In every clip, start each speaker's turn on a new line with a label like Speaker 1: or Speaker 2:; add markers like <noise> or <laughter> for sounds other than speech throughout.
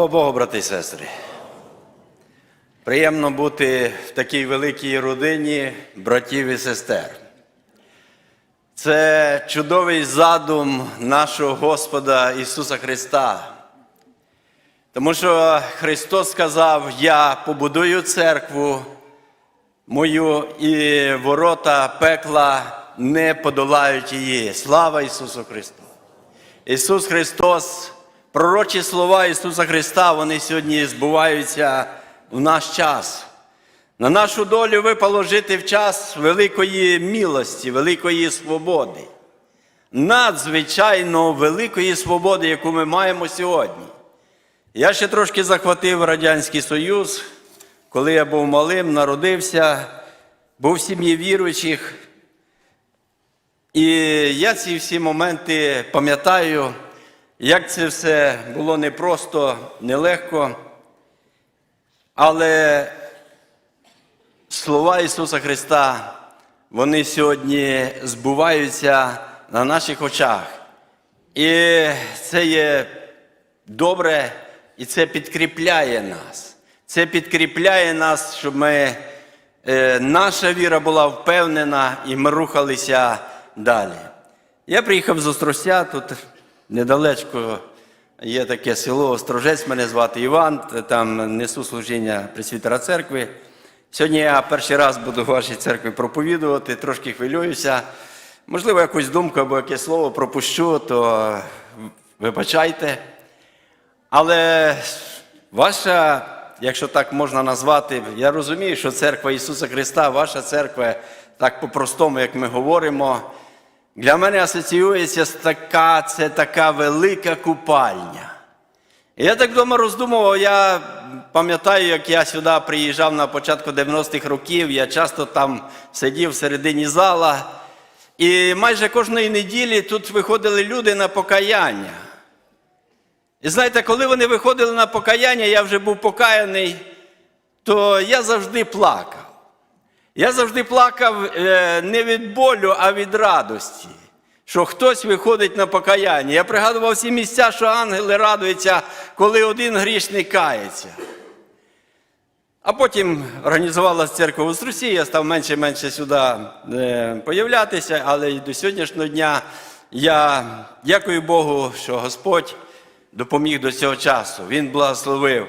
Speaker 1: Слава Богу, брати і сестри. Приємно бути в такій великій родині братів і сестер. Це чудовий задум нашого Господа Ісуса Христа. Тому що Христос сказав: Я побудую церкву мою і ворота пекла не подолають її. Слава Ісусу Христу! Ісус Христос, пророчі слова Ісуса Христа, вони сьогодні збуваються в наш час. На нашу долю випало жити в час великої милості, великої свободи, надзвичайно великої свободи, яку ми маємо сьогодні. Я ще трошки захватив Радянський Союз, коли я був малим, народився, був в сім'ї віруючих. І я ці всі моменти пам'ятаю, як це все було непросто, нелегко. Але слова Ісуса Христа, вони сьогодні збуваються на наших очах. І це є добре, і це підкріпляє нас. Це підкріпляє нас, щоб ми, е, наша віра була впевнена і ми рухалися далі. Я приїхав з Остростя, тут недалечко є таке село Острожець, мене звати Іван, там несу служіння Пресвітера церкви. Сьогодні я перший раз буду в вашій церкві проповідувати, трошки хвилююся. Можливо, якусь думку або якесь слово пропущу, то вибачайте. Але ваша, якщо так можна назвати, я розумію, що церква Ісуса Христа, ваша церква, так по-простому, як ми говоримо, для мене асоціюється з така, це така велика купальня. Я так вдома роздумував, я пам'ятаю, як я сюди приїжджав на початку 90-х років, я часто там сидів всередині зала, і майже кожної неділі тут виходили люди на покаяння. І знаєте, коли вони виходили на покаяння, я вже був покаяний, то я завжди плакав. Я завжди плакав е, не від болю, а від радості, що хтось виходить на покаяння. Я пригадував всі місця, що ангели радуються, коли один грішник кається. А потім організувалася церква в Острусі, я став менше і менше сюди е, появлятися, але і до сьогоднішнього дня я дякую Богу, що Господь допоміг до цього часу. Він благословив.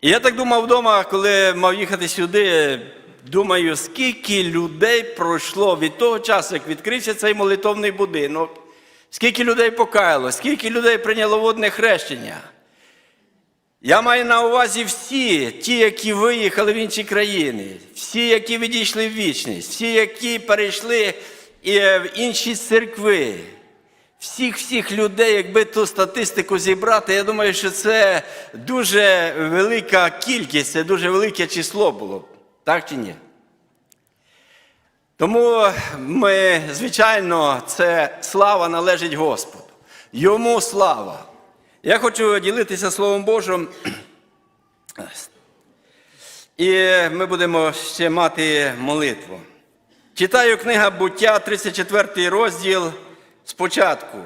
Speaker 1: І я так думав вдома, коли мав їхати сюди, думаю, скільки людей пройшло від того часу, як відкрився цей молитовний будинок, скільки людей покаяло, скільки людей прийняло водне хрещення. Я маю на увазі всі, ті, які виїхали в інші країни, всі, які відійшли в вічність, всі, які перейшли і в інші церкви. Всіх всіх людей, якби ту статистику зібрати, я думаю, що це дуже велика кількість, це дуже велике число було. Так чи ні? Тому ми, звичайно, це слава належить Господу. Йому слава. Я хочу ділитися Словом Божим. І ми будемо ще мати молитву. Читаю книга буття, 34 розділ спочатку.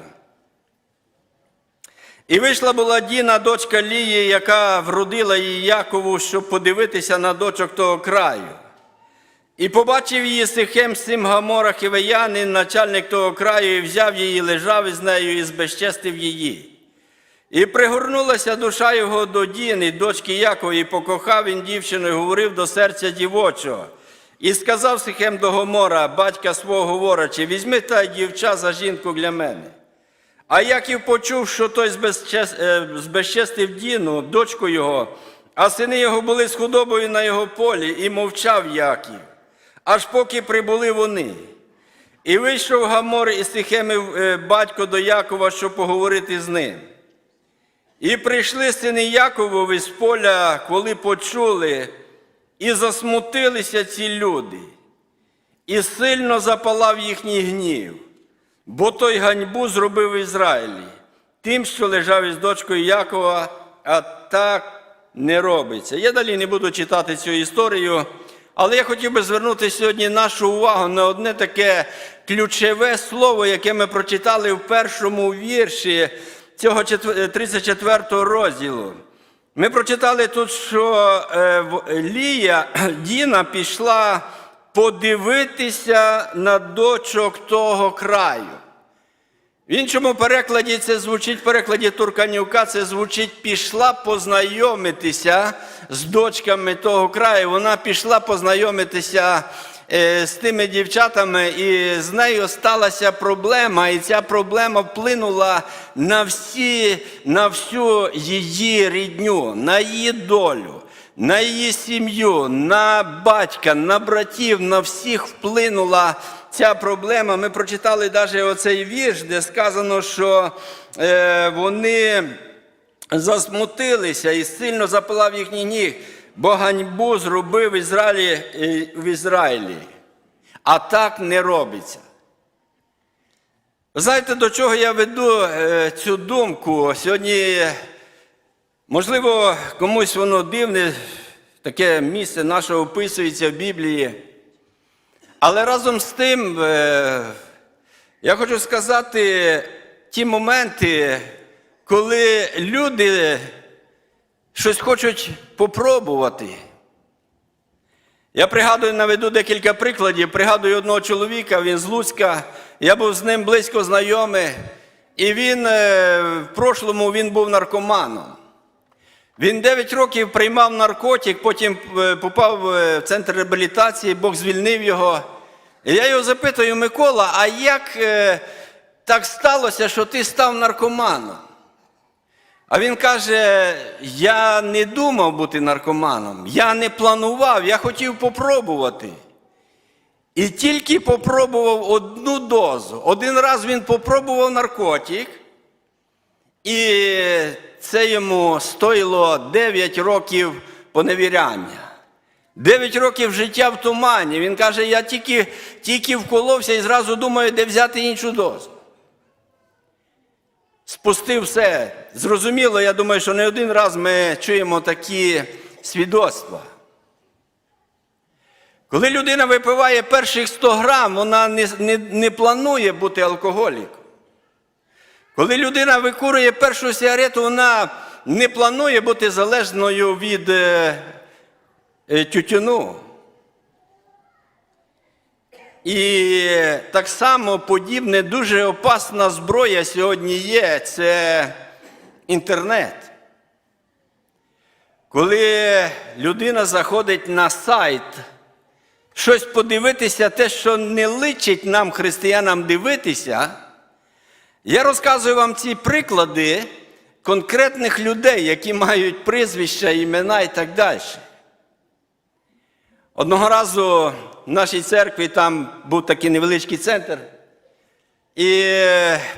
Speaker 1: І вийшла була Діна, дочка Лії, яка вродила її Якову, щоб подивитися на дочок того краю. І побачив її Сихем, сим Гамора Хівеянин, начальник того краю, і взяв її, лежав із нею і збезчестив її. І пригорнулася душа його до Діни, дочки Якова, і покохав він дівчину, і говорив до серця дівочого. І сказав Сихем до Гомора, батька свого говорячи, візьми та дівча за жінку для мене. А Яків почув, що той е, збезчестив Діну, дочку його, а сини його були з худобою на його полі, і мовчав Яків, аж поки прибули вони. І вийшов Гамор і Сихемів е, батько до Якова, щоб поговорити з ним. І прийшли сини Яковові з поля, коли почули, і засмутилися ці люди, і сильно запалав їхній гнів, бо той ганьбу зробив Ізраїлі, тим, що лежав із дочкою Якова, а так не робиться. Я далі не буду читати цю історію, але я хотів би звернути сьогодні нашу увагу на одне таке ключове слово, яке ми прочитали в першому вірші цього четвер- 34 розділу. Ми прочитали тут, що е, Лія <clears throat> Діна пішла подивитися на дочок того краю. В іншому перекладі це звучить, в перекладі Турканюка, це звучить пішла познайомитися з дочками того краю. Вона пішла познайомитися е, з тими дівчатами, і з нею сталася проблема, і ця проблема вплинула на, всі, на всю її рідню, на її долю. На її сім'ю, на батька, на братів, на всіх вплинула ця проблема. Ми прочитали навіть оцей вірш, де сказано, що е, вони засмутилися і сильно запалав їхній ніг, бо ганьбу зробив в Ізраїлі, е, в Ізраїлі. А так не робиться. Знаєте, до чого я веду е, цю думку? Сьогодні, можливо, комусь воно дивне, таке місце наше описується в Біблії. Але разом з тим, е, я хочу сказати ті моменти, коли люди щось хочуть попробувати. Я пригадую, наведу декілька прикладів. Пригадую одного чоловіка, він з Луцька, я був з ним близько знайомий, і він е, в прошлому він був наркоманом. Він 9 років приймав наркотик, потім е, попав е, в центр реабілітації, Бог звільнив його. І я його запитую, Микола, а як е, так сталося, що ти став наркоманом? А він каже: я не думав бути наркоманом, я не планував, я хотів попробувати. І тільки попробував одну дозу. Один раз він попробував наркотик, і це йому стоїло 9 років поневіряння. 9 років життя в тумані. Він каже, я тільки, тільки вколовся і зразу думаю, де взяти іншу дозу. Спустив все. Зрозуміло, я думаю, що не один раз ми чуємо такі свідоцтва. Коли людина випиває перших 100 грам, вона не, не, не планує бути алкоголіком. Коли людина викурює першу сигарету, вона не планує бути залежною від е, е, тютюну. І так само подібне дуже опасна зброя сьогодні є це інтернет. Коли людина заходить на сайт, щось подивитися, те, що не личить нам, християнам, дивитися, я розказую вам ці приклади конкретних людей, які мають прізвища, імена і так далі. Одного разу в нашій церкві там був такий невеличкий центр, і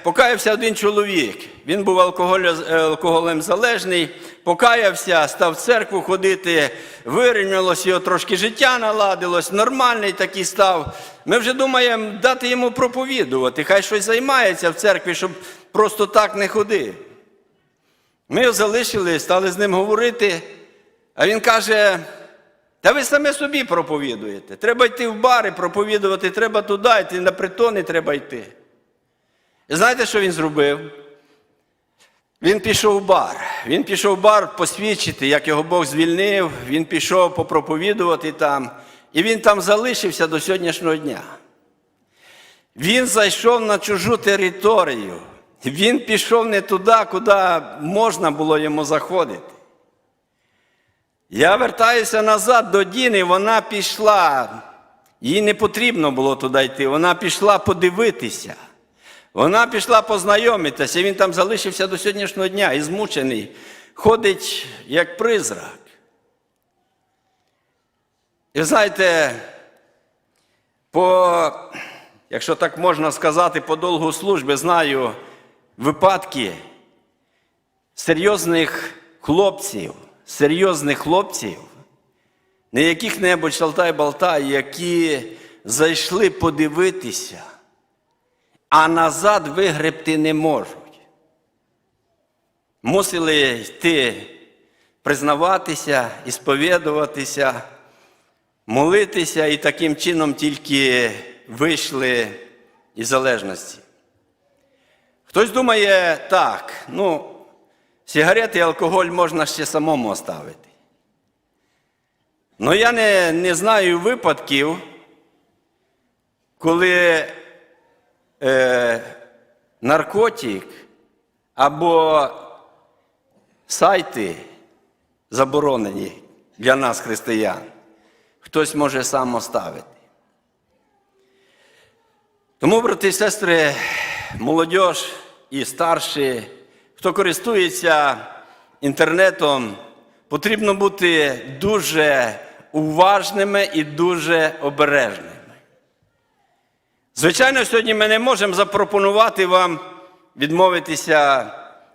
Speaker 1: покаявся один чоловік. Він був алкоголем залежний, покаявся, став в церкву ходити, вирівнялось його трошки життя наладилось, нормальний такий став. Ми вже думаємо дати йому проповідувати, хай щось займається в церкві, щоб просто так не ходив. Ми його залишили, стали з ним говорити, а він каже. Та ви саме собі проповідуєте. Треба йти в бари, проповідувати, треба туди йти, на притони треба йти. І знаєте, що він зробив? Він пішов в бар. Він пішов в бар посвідчити, як його Бог звільнив, він пішов попроповідувати там, і він там залишився до сьогоднішнього дня. Він зайшов на чужу територію. Він пішов не туди, куди можна було йому заходити. Я вертаюся назад до Діни, вона пішла. Їй не потрібно було туди йти. Вона пішла подивитися. Вона пішла познайомитися. Він там залишився до сьогоднішнього дня і змучений. Ходить як призрак. І знаєте, по, якщо так можна сказати, по довгу служби знаю випадки серйозних хлопців, серйозних хлопців, не яких-небудь шалтай-балтай, які зайшли подивитися, а назад вигребти не можуть. Мусили йти признаватися, ісповідуватися, молитися і таким чином тільки вийшли із залежності. Хтось думає так, ну, сигарети і алкоголь можна ще самому оставити. Ну я не, не знаю випадків, коли е, наркотик або сайти заборонені для нас, християн, хтось може сам оставити. Тому, брати і сестри, молодь і старші, хто користується інтернетом, потрібно бути дуже уважними і дуже обережними. Звичайно, сьогодні ми не можемо запропонувати вам відмовитися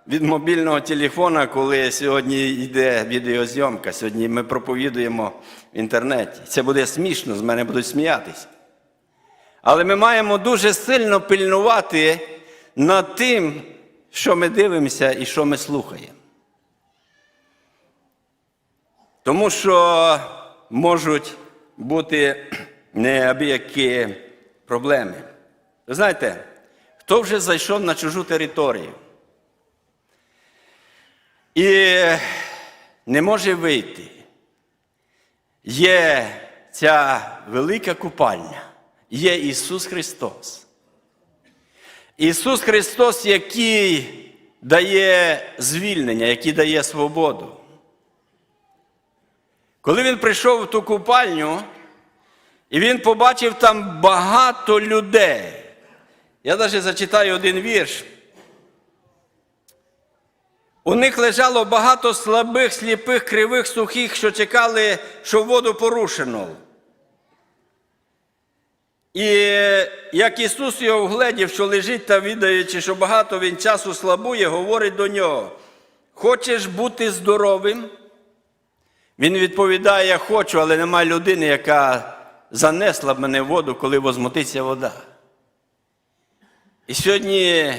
Speaker 1: від мобільного телефона, коли сьогодні йде відеозйомка. Сьогодні ми проповідуємо в інтернеті. Це буде смішно, з мене будуть сміятися. Але ми маємо дуже сильно пильнувати над тим, що ми дивимося і що ми слухаємо. Тому що можуть бути неабиякі проблеми. Ви знаєте, хто вже зайшов на чужу територію і не може вийти, є ця велика купальня, є Ісус Христос. Ісус Христос, який дає звільнення, який дає свободу. Коли він прийшов в ту купальню, і він побачив там багато людей. Я навіть зачитаю один вірш. У них лежало багато слабих, сліпих, кривих, сухих, що чекали, що воду порушено. І як Ісус його вгледів, що лежить та відаючи, що багато він часу слабує, говорить до нього: Хочеш бути здоровим? Він відповідає, я хочу, але немає людини, яка занесла б мене в воду, коли возмутиться вода. І сьогодні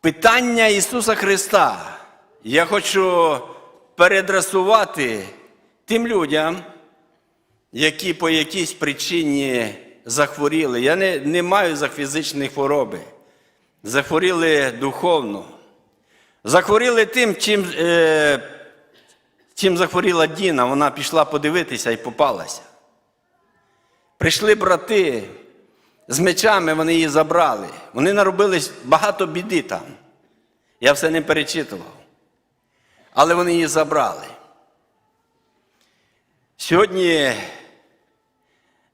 Speaker 1: питання Ісуса Христа я хочу передрасувати тим людям, які по якійсь причині захворіли. Я не, не маю за фізичні хвороби. Захворіли духовно. Захворіли тим, чим, е, чим захворіла Діна. Вона пішла подивитися і попалася. Прийшли брати з мечами, вони її забрали. Вони наробили багато біди там. Я все не перечитував. Але вони її забрали. Сьогодні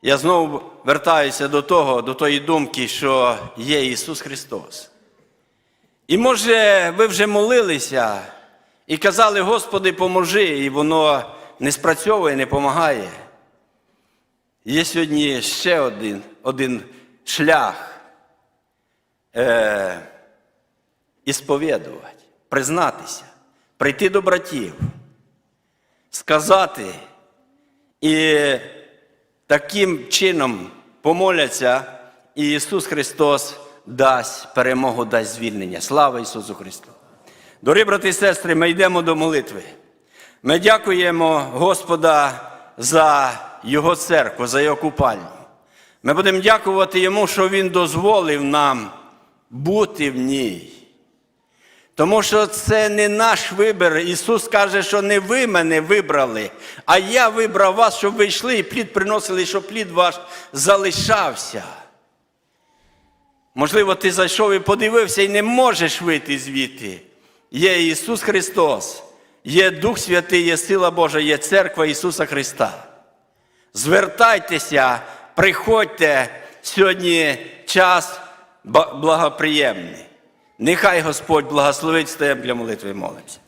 Speaker 1: я знову вертаюся до того, до тої думки, що є Ісус Христос. І може, ви вже молилися і казали, Господи, поможи, і воно не спрацьовує, не допомагає. Є сьогодні ще один, один шлях е, ісповідувати, признатися, прийти до братів, сказати і таким чином помоляться, і Ісус Христос дасть перемогу, дасть звільнення. Слава Ісусу Христу! Дорогі брати і сестри, ми йдемо до молитви. Ми дякуємо Господа за Його церкву, за Його купальню. Ми будемо дякувати Йому, що Він дозволив нам бути в ній. Тому що це не наш вибір. Ісус каже, що не ви мене вибрали, а я вибрав вас, щоб ви йшли і плід приносили, щоб плід ваш залишався. Можливо, ти зайшов і подивився і не можеш вийти звідти. Є Ісус Христос, є Дух Святий, є сила Божа, є церква Ісуса Христа. Звертайтеся, приходьте сьогодні час благоприємний. Нехай Господь благословить Стоїмо для молитви і молимося.